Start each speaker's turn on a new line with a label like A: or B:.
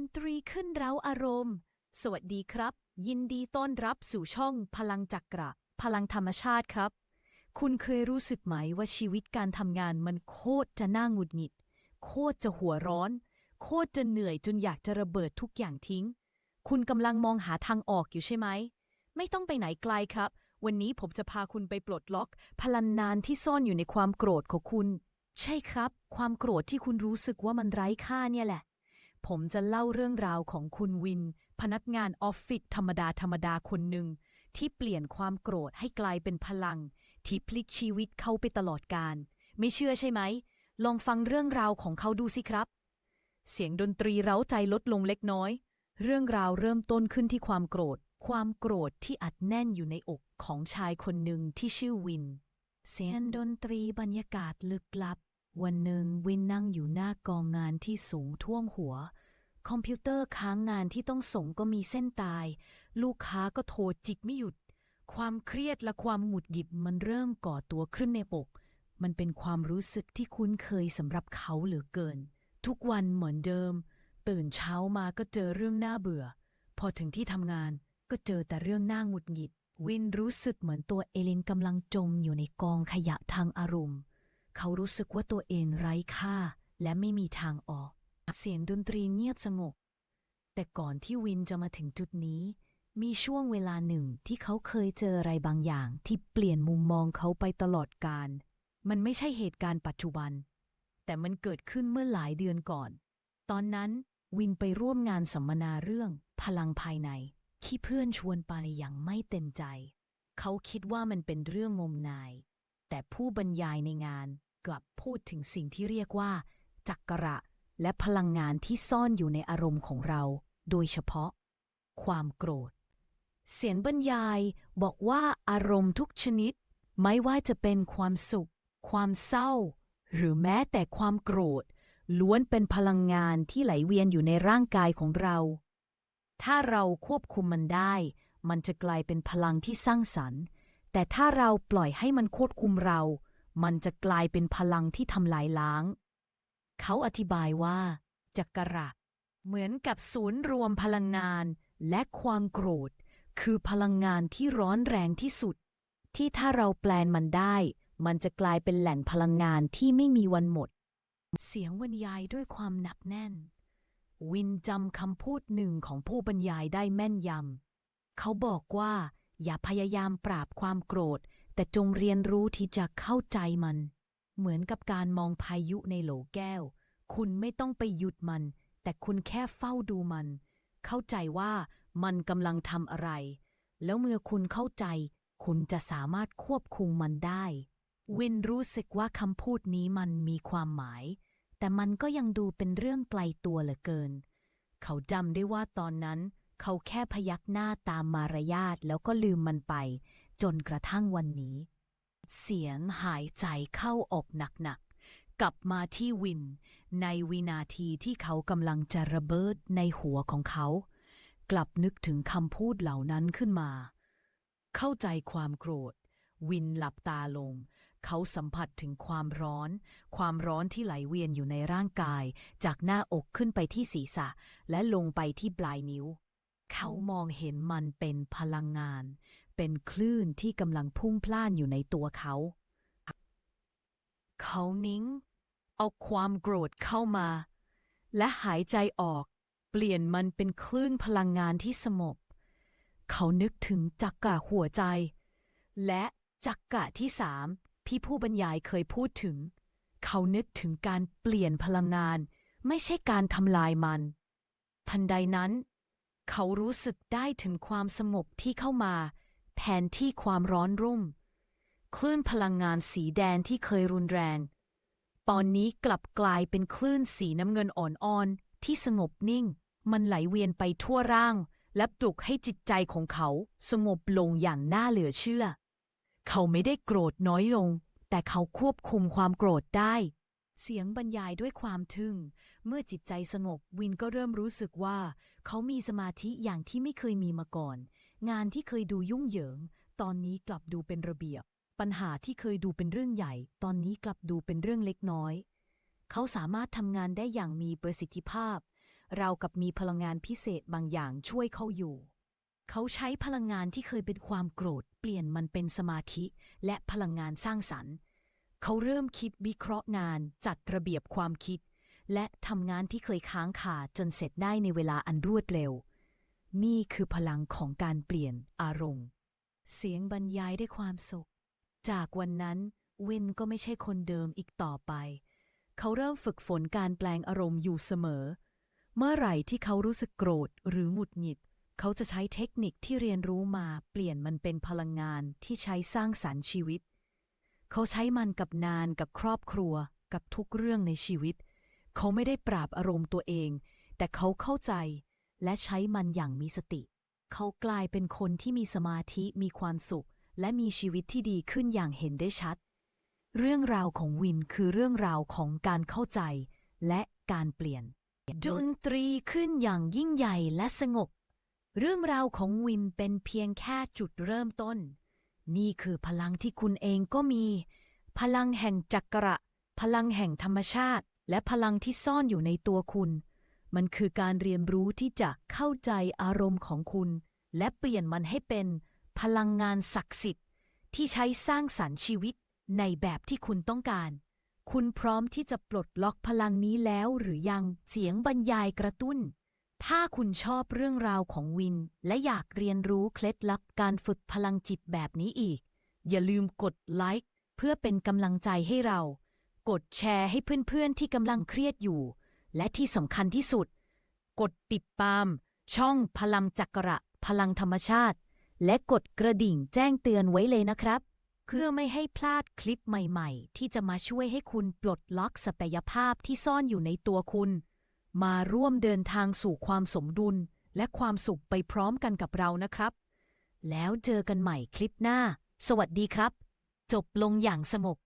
A: นตรีขึ้นเร้าอารมณ์ สวัสดีครับ ยินดีต้อนรับสู่ช่องพลังจักระ พลังธรรมชาติครับ คุณเคยรู้สึกไหมว่าชีวิตการทำงานมันโคตรจะน่าหงุดหงิด โคตรจะหัวร้อน โคตรจะเหนื่อยจนอยากจะระเบิดทุกอย่างทิ้ง คุณกำลังมองหาทางออกอยู่ใช่ไหม ไม่ต้องไปไหนไกลครับ วันนี้ผมจะพาคุณไปปลดล็อก พลังงานที่ซ่อนอยู่ในความโกรธของคุณ ใช่ครับ ความโกรธที่คุณรู้สึกว่ามันไร้ค่าเนี่ยแหละ ผมจะเล่าเรื่องราวของคุณวิน พนักงานออฟฟิศธรรมดาธรรมดาคนหนึ่ง ที่เปลี่ยนความโกรธให้กลายเป็นพลัง ที่พลิกชีวิตเขาไปตลอดกาลไม่เชื่อใช่ไหม ลองฟังเรื่องราวของเขาดูสิครับ เสียงดนตรีเร้าใจลดลงเล็กน้อย เรื่องราวเริ่มต้นขึ้นที่ความโกรธ ความโกรธที่อัดแน่นอยู่ในอกของชายคนหนึ่งที่ชื่อวิน เสียงดนตรีบรรยากาศลึกลับ วันหนึ่งวินนั่งอยู่หน้ากองงานที่สูงท่วมหัว คอมพิวเตอร์ค้างงานที่ต้องส่งก็มีเส้นตาย ลูกค้าก็โทรจิกไม่หยุด ความเครียดและความหงุดหงิดมันเริ่มก่อตัวขึ้นในอกมันเป็นความรู้สึกที่คุ้นเคยสำหรับเขาเหลือเกิน ทุกวันเหมือนเดิม ตื่นเช้ามาก็เจอเรื่องน่าเบื่อ พอถึงที่ทำงานก็เจอแต่เรื่องน่าหงุดหงิด วินรู้สึกเหมือนตัวเอเลนกำลังจมอยู่ในกองขยะทางอารมณ์ เขารู้สึกว่าตัวเองไร้ค่าและไม่มีทางออก เสียงดนตรีเงียบสงบ แต่ก่อนที่วินจะมาถึงจุดนี้ มีช่วงเวลาหนึ่งที่เขาเคยเจออะไรบางอย่างที่เปลี่ยนมุมมองเขาไปตลอดกาลมันไม่ใช่เหตุการณ์ปัจจุบัน แต่มันเกิดขึ้นเมื่อหลายเดือนก่อน ตอนนั้นวินไปร่วมงานสัมมนาเรื่อง พลังภายใน ที่เพื่อนชวนไปอย่างไม่เต็มใจ เขาคิดว่ามันเป็นเรื่องงมงาย แต่ผู้บรรยายในงาน กลับพูดถึงสิ่งที่เรียกว่า จักระ และพลังงานที่ซ่อนอยู่ในอารมณ์ของเรา โดยเฉพาะ ความโกรธ เสียงบรรยายบอกว่าอารมณ์ทุกชนิด ไม่ว่าจะเป็นความสุข ความเศร้า หรือแม้แต่ความโกรธ ล้วนเป็นพลังงานที่ไหลเวียนอยู่ในร่างกายของเรา ถ้าเราควบคุมมันได้ มันจะกลายเป็นพลังที่สร้างสรรค์ แต่ถ้าเราปล่อยให้มันควบคุมเรา มันจะกลายเป็นพลังที่ทำลายล้าง เขาอธิบายว่าจักระเหมือนกับศูนย์รวมพลังงานและความโกรธ คือพลังงานที่ร้อนแรงที่สุด ที่ถ้าเราแปลนมันได้ มันจะกลายเป็นแหล่งพลังงานที่ไม่มีวันหมด เสียงบรรยายด้วยความหนักแน่น วินจำคำพูดหนึ่งของผู้บรรยายได้แม่นยำเขาบอกว่าอย่าพยายามปราบความโกรธ แต่จงเรียนรู้ที่จะเข้าใจมัน เหมือนกับการมองพายุในโหลแก้ว คุณไม่ต้องไปหยุดมัน แต่คุณแค่เฝ้าดูมัน เข้าใจว่ามันกำลังทำอะไร แล้วเมื่อคุณเข้าใจ คุณจะสามารถควบคุมมันได้ วินรู้สึกว่าคำพูดนี้มันมีความหมาย แต่มันก็ยังดูเป็นเรื่องไกลตัวเหลือเกิน เขาจำได้ว่าตอนนั้น เขาแค่พยักหน้าตามมารยาทแล้วก็ลืมมันไป จนกระทั่งวันนี้ เสียงหายใจเข้าอกหนักๆกลับมาที่วิน ในวินาทีที่เขากำลังจะระเบิดในหัวของเขา กลับนึกถึงคำพูดเหล่านั้นขึ้นมา เข้าใจความโกรธ วินหลับตาลง เขาสัมผัสถึงความร้อน ความร้อนที่ไหลเวียนอยู่ในร่างกาย จากหน้าอกขึ้นไปที่ศีรษะ และลงไปที่ปลายนิ้วเขามองเห็นมันเป็นพลังงาน เป็นคลื่นที่กำลังพุ่งพล่านอยู่ในตัวเขา เขานิ่ง เอาความโกรธเข้ามา และหายใจออก เปลี่ยนมันเป็นคลื่นพลังงานที่สงบ เขานึกถึงจักกะหัวใจ และจักกะที่สามที่ผู้บรรยายเคยพูดถึง เขานึกถึงการเปลี่ยนพลังงาน ไม่ใช่การทำลายมัน ทันใดนั้น เขารู้สึกได้ถึงความสงบที่เข้ามา แทนที่ความร้อนรุ่ม คลื่นพลังงานสีแดงที่เคยรุนแรง ตอนนี้กลับกลายเป็นคลื่นสีน้ำเงินอ่อนๆที่สงบนิ่ง มันไหลเวียนไปทั่วร่าง และปลุกให้จิตใจของเขาสงบลงอย่างน่าเหลือเชื่อ เขาไม่ได้โกรธน้อยลง แต่เขาควบคุมความโกรธได้ เสียงบรรยายด้วยความทึ่ง เมื่อจิตใจสงบวินก็เริ่มรู้สึกว่า เขามีสมาธิอย่างที่ไม่เคยมีมาก่อน งานที่เคยดูยุ่งเหยิง ตอนนี้กลับดูเป็นระเบียบ ปัญหาที่เคยดูเป็นเรื่องใหญ่ ตอนนี้กลับดูเป็นเรื่องเล็กน้อย เขาสามารถทำงานได้อย่างมีประสิทธิภาพ เรากับมีพลังงานพิเศษบางอย่างช่วยเขาอยู่ เขาใช้พลังงานที่เคยเป็นความโกรธ เปลี่ยนมันเป็นสมาธิ และพลังงานสร้างสรรค์ เขาเริ่มคิดวิเคราะห์งาน จัดระเบียบความคิด และทำงานที่เคยค้างคาจนเสร็จได้ในเวลาอันรวดเร็ว นี่คือพลังของการเปลี่ยนอารมณ์ เสียงบรรยายด้วยความสุข จากวันนั้นเวนก็ไม่ใช่คนเดิมอีกต่อไป เขาเริ่มฝึกฝนการแปลงอารมณ์อยู่เสมอ เมื่อไหร่ที่เขารู้สึกโกรธหรือหงุดหงิด เขาจะใช้เทคนิคที่เรียนรู้มาเปลี่ยนมันเป็นพลังงานที่ใช้สร้างสรรค์ชีวิต เขาใช้มันกับนานกับครอบครัว กับทุกเรื่องในชีวิต เขาไม่ได้ปราบอารมณ์ตัวเอง แต่เขาเข้าใจ และใช้มันอย่างมีสติ เขากลายเป็นคนที่มีสมาธิมีความสุข และมีชีวิตที่ดีขึ้นอย่างเห็นได้ชัด เรื่องราวของวินคือเรื่องราวของการเข้าใจ และการเปลี่ยน ดนตรีขึ้นอย่างยิ่งใหญ่และสงบ เรื่องราวของวินเป็นเพียงแค่จุดเริ่มต้น นี่คือพลังที่คุณเองก็มี พลังแห่งจักระ พลังแห่งธรรมชาติ และพลังที่ซ่อนอยู่ในตัวคุณ มันคือการเรียนรู้ที่จะเข้าใจอารมณ์ของคุณ และเปลี่ยนมันให้เป็นพลังงานศักดิ์สิทธิ์ ที่ใช้สร้างสรรค์ชีวิตในแบบที่คุณต้องการ คุณพร้อมที่จะปลดล็อกพลังนี้แล้วหรือยังเสียงบรรยายกระตุ้น ถ้าคุณชอบเรื่องราวของวิน และอยากเรียนรู้เคล็ดลับการฝึกพลังจิตแบบนี้อีก อย่าลืมกดไลค์เพื่อเป็นกำลังใจให้เรา กดแชร์ให้เพื่อนๆที่กำลังเครียดอยู่ และที่สำคัญที่สุด กดติดตาม ช่องพลังจักระพลังธรรมชาติ และกดกระดิ่งแจ้งเตือนไว้เลยนะครับ เพื่อไม่ให้พลาดคลิปใหม่ๆ ที่จะมาช่วยให้คุณปลดล็อกศักยภาพที่ซ่อนอยู่ในตัวคุณ มาร่วมเดินทางสู่ความสมดุล และความสุขไปพร้อมกันกับเรานะครับ แล้วเจอกันใหม่คลิปหน้า สวัสดีครับ จบลงอย่างสงบ